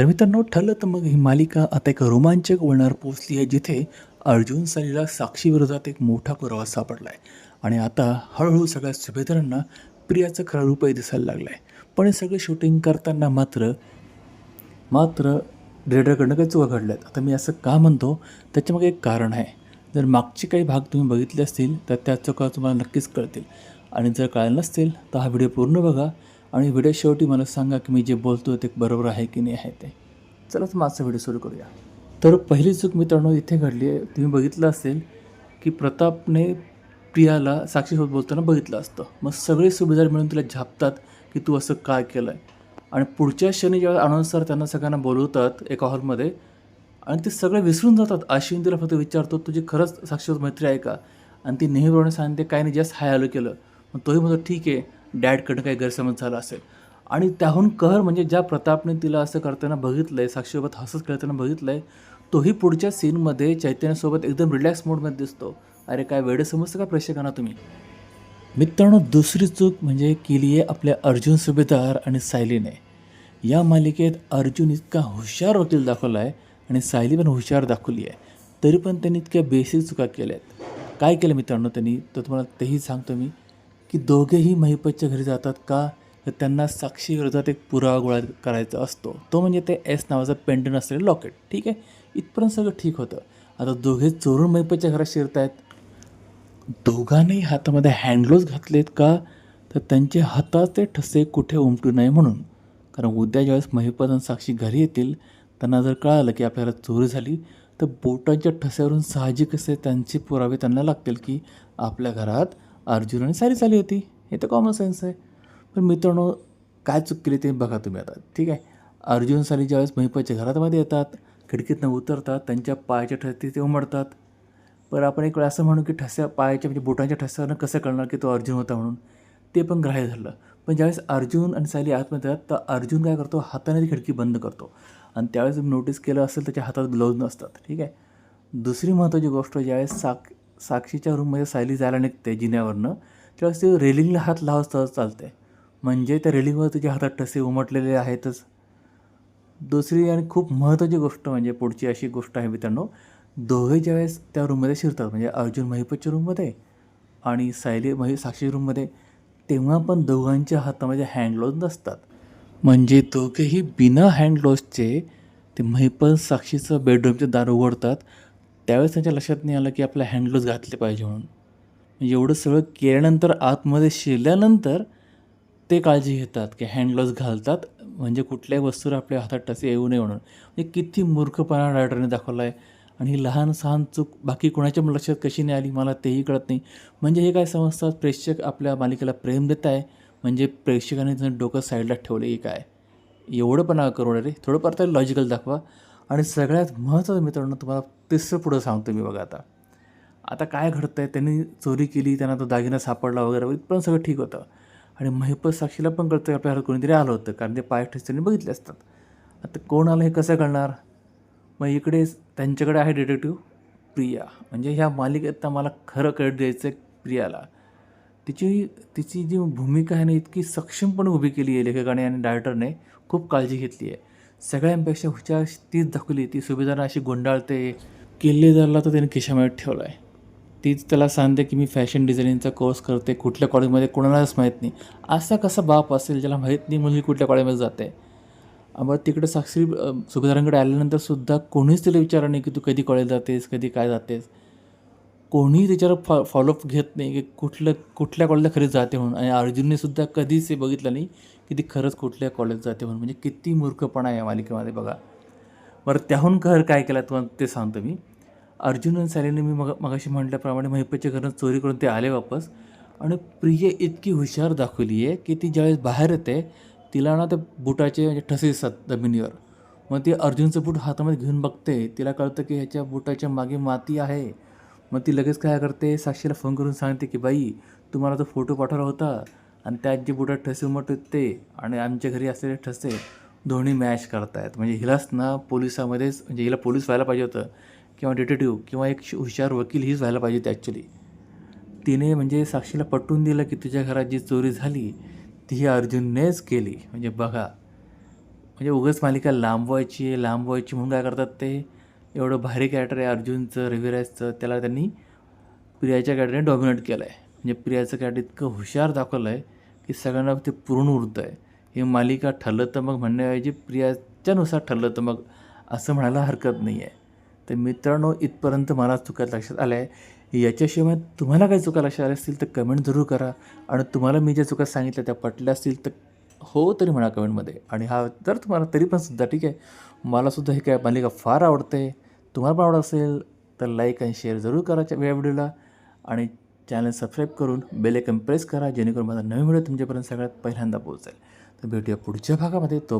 तर मित्रांनो ठरलं तर मग ही मालिका आता एक रोमांचक वळणावर पोचली आहे जिथे अर्जुन सलीला साक्षीविरोधात एक मोठा पुरावा सापडला आहे आणि आता हळूहळू सगळ्या सुभेदारांना प्रियाचं खरं रूपही दिसायला लागलं आहे पण हे सगळं शूटिंग करताना मात्र मात्र डिरेक्टरकडनं काही चुका घडल्या आहेत आता मी असं का म्हणतो त्याच्यामागे एक कारण आहे. जर मागचे काही भाग तुम्ही बघितले असतील तर त्या चुका तुम्हाला नक्कीच कळतील. आणि जर कळलं नसतील तर हा व्हिडिओ पूर्ण बघा. आणि व्हिडिओ शेवटी मला सांगा की मी जे बोलतो ते बरोबर आहे की नाही आहे ते. चला तर माझा व्हिडिओ सुरू करूया. तर पहिली चूक मित्रांनो इथे घडली आहे. तुम्ही बघितलं असेल की प्रतापने प्रियाला साक्षीसोबत बोलताना बघितलं असतं. मग सगळे सुभेदार मिळून तिला झापतात की तू असं काय केलं आहे आणि पुढच्या क्षणी जेव्हा अनाऊन्सर त्यांना सगळ्यांना बोलवतात एका हॉलमध्ये आणि ते सगळे विसरून जातात. अश्विन तिला फक्त विचारतो तुझी खरंच साक्षीसोबत मैत्री आहे का? आणि ती नेहमीप्रमाणे सांगते काय नाही जस्ट हाय आलो केलं. मग तोही म्हणतो ठीक आहे. डॅडकडनं काही गैरसमज झाला असेल. आणि त्याहून कहर म्हणजे ज्या प्रतापने तिला असं करताना बघितलं आहे साक्षीसोबत हसत खेळताना बघितलं आहे तोही पुढच्या सीनमध्ये चैतन्यासोबत एकदम रिलॅक्स मोडमध्ये दिसतो. अरे काय वेळ समजतं का प्रेक्षकांना तुम्ही? मित्रांनो दुसरी चूक म्हणजे केली आहे आपल्या अर्जुन सुभेदार आणि सायलीने. या मालिकेत अर्जुन इतका हुशार वकील दाखवला आहे आणि सायली पण हुशार दाखवली आहे. तरी पण त्यांनी इतक्या बेसिक चुका केल्या आहेत काय केलं मित्रांनो त्यांनी? तर तुम्हाला तेही सांगतो मी. की दोघेही महिपतच्या घरी जातात का? तर त्यांना साक्षीविरोधात एक पुरावा गोळा करायचा असतो. तो म्हणजे ते एस नावाचा पेंडन असलेलं लॉकेट. ठीक आहे? इथपर्यंत सगळं ठीक होतं. आता दोघे चोरून महिपतच्या घरात शिरत आहेत दोघांनाही हातामध्ये हँडग्लोव्ज घातलेत का? तर त्यांचे हाताचे ठसे कुठे उमटू नये म्हणून. कारण उद्या ज्यावेळेस महिपत आणि साक्षी घरी येतील त्यांना जर कळालं की आपल्याला चोरी झाली तर बोटांच्या ठस्यावरून साहजिक असे त्यांचे पुरावे त्यांना लागतील की आपल्या घरात अर्जुन आणि सारी चाली होती. हे तर कॉमन सेन्स आहे. पण मित्रांनो काय चूक केली ते बघा तुम्ही आता. ठीक आहे? अर्जुन साली ज्यावेळेस महिपाच्या घरामध्ये येतात खिडकीतनं उतरतात त्यांच्या पायाच्या ठसे ते उमडतात पर आपण एक वेळ असं म्हणू की ठस्या पायाच्या म्हणजे बोटांच्या ठस्यावरनं कसं कळणार की तो अर्जुन होता म्हणून? ते पण ग्राह्य झालं. पण ज्यावेळेस अर्जुन आणि सायली आतमध्ये येतात तर अर्जुन काय करतो? हाताने ती खिडकी बंद करतो. आणि त्यावेळेस नोटीस केलं असेल त्याच्या हातात ग्लोव्ज नसतात. ठीक आहे? दुसरी महत्त्वाची गोष्ट ज्यावेळेस साक साक्षीच्या रूममध्ये सायली जायला निघते जिन्यावरनं त्यावेळेस ते रेलिंगला हात लावत सहज चालते. म्हणजे त्या रेलिंगवर तुझ्या हातात ठसे उमटलेले आहेतच. दुसरी आणि खूप महत्त्वाची गोष्ट म्हणजे पुढची अशी गोष्ट आहे मित्रांनो दोघे ज्यावेळेस त्या रूममध्ये शिरतात म्हणजे अर्जुन महिपतच्या रूममध्ये आणि सायली मही साक्षी रूममध्ये तेव्हा पण दोघांच्या हातामध्ये हँडग्लोव्ज नसतात. म्हणजे दोघेही बिना हँडग्लोव्जचे ते महिपत साक्षीचं बेडरूमचे दार उघडतात त्यावेळेस त्यांच्या लक्षात नाही आलं की आपलं हँडग्लोव्ज घातले पाहिजे म्हणून. म्हणजे एवढं सगळं केल्यानंतर आतमध्ये शिरल्यानंतर ते काळजी घेतात की हँडग्लोज घालतात. म्हणजे कुठल्याही वस्तूवर आपल्या हातात टसे येऊ नये म्हणून. म्हणजे किती मूर्खपणा रायडरने दाखवला आहे आणि ही लहान सहान चूक बाकी कोणाच्या पण लक्षात कशी नाही आली मला तेही कळत नाही. म्हणजे हे काय समजतात? प्रेक्षक आपल्या मालिकेला प्रेम देत आहे. म्हणजे प्रेक्षकाने त्यांचं डोकं साईडला ठेवलं की काय? एवढं पण करू रे. थोडंफार तरी लॉजिकल दाखवा. आणि सगळ्यात महत्त्वाचं मित्रांनो तुम्हाला तिसरं पुढं सांगतो मी बघा आता. आता काय घडतं आहे त्यांनी चोरी केली त्यांना तो दागिना सापडला वगैरे वगैरे पण सगळं ठीक होतं. आणि महिपत साक्षीला पण कळतं की आपल्या घरात कोणीतरी आलं होतं कारण ते पाय ठेच त्यांनी बघितले असतात. आता कोण आलं हे कसं कळणार मग इकडे त्यांच्याकडे आहे डिटेक्टिव्ह प्रिया. म्हणजे ह्या मालिकेत मला खरं कळत द्यायचं आहे प्रियाला. तिची तिची जी भूमिका आहे ना इतकी सक्षमपणे उभी केली आहे लेखकाने आणि डायरेक्टरने खूप काळजी घेतली आहे. सगळ्यांपेक्षा हुशार तीच दाखवली. ती सुभेदार अशी गुंडाळते. किल्लेदारला तर त्याने खिशामध्ये ठेवला आहे तीच त्याला सांगते की मी फॅशन डिझायनिंगचा कोर्स करते. कुठल्या कॉलेजमध्ये कोणालाच माहीत नाही. असा कसा बाप असेल ज्याला माहीत नाही मुलगी कुठल्या कॉलेजमध्ये जाते. मग तिकडे साक्षी सुभेदारांकडे आल्यानंतर सुद्धा कोणीच तिला विचार नाही की तू कधी कॉलेज जातेस कधी काय जातेस. कोणीही तिच्यावर फॉ फॉलोअप घेत नाही की कुठलं कुठल्या कॉलेजला खरी जाते म्हणून. आणि अर्जुनने सुद्धा कधीच हे बघितलं नाही. की ती खरंच कुठल्या कॉलेज जाते म्हणून. म्हणजे किती मूर्खपणा आहे या मालिकेमध्ये बघा. बरं त्याहून कहर काय केला तुम्हाला ते सांगतो मी. अर्जुन आणि सॅलीने मी मग मगाशी म्हटल्याप्रमाणे महिपतच्या घरात चोरी करून ते आले वापस. आणि प्रिय इतकी हुशार दाखवली आहे की ती ज्यावेळेस बाहेर येते तिला ना त्या बुटाचे म्हणजे ठसे दिसतात जमिनीवर. मग ती अर्जुनचं बूट हातामध्ये घेऊन बघते. तिला कळतं की ह्याच्या बुटाच्या मागे माती आहे. मग ती लगेच काय करते साक्षीला फोन करून सांगते की बाई तुम्हाला तो फोटो पाठवला होता. आणि त्यात जे बुटात ठसे उमटत ते आणि आमच्या घरी असलेले ठसे दोन्ही मॅच करतायत. म्हणजे हिलाच ना पोलिसामध्येच म्हणजे हिला पोलीस व्हायला पाहिजे होतं किंवा डिटेटिव्ह किंवा एक हुशार वकील हीच व्हायला पाहिजे होती ॲक्च्युली तिने म्हणजे साक्षीला पटवून दिलं की तुझ्या घरात जी चोरी झाली ती ही अर्जुननेच केली. म्हणजे बघा म्हणजे उगाच मालिका लांबवायची लांबवायची म्हणून काय करतात ते? एवढं भारी कॅरेक्टर आहे अर्जुनचं रविराजचं त्याला त्यांनी प्रियाच्या कॅरेक्टरने डॉमिनेट केलं आहे म्हणजे प्रियाचं कॅट इतकं हुशार दाखवलं आहे की सगळ्यांना ते पूर्ण उरतं आहे. ही मालिका ठरलं तर मग म्हणण्याऐवजी प्रियाच्यानुसार ठरलं तर मग असं म्हणायला हरकत नाही आहे तर मित्रांनो इथपर्यंत मला चुका लक्षात आल्या. आहे याच्याशिवाय तुम्हाला काही चुका लक्षात आल्या असतील तर कमेंट जरूर करा. आणि तुम्हाला मी ज्या चुका सांगितल्या त्या पटल्या असतील तर हो तरी म्हणा कमेंटमध्ये. आणि हा जर तुम्हाला तरी पण सुद्धा ठीक आहे. मलासुद्धा हे काय मालिका फार आवडते. तुम्हाला पण आवडत असेल तर लाईक आणि शेअर जरूर करा या व्हिडिओला. आणि चॅनल सबस्क्राईब करून बेल आयकॉन प्रेस करा जेणेकरून माझा नवीन व्हिडिओ तुमच्यापर्यंत सगळ्यात पहिल्यांदा पोहोचेल. तर भेटूया पुढच्या भागामध्ये. तो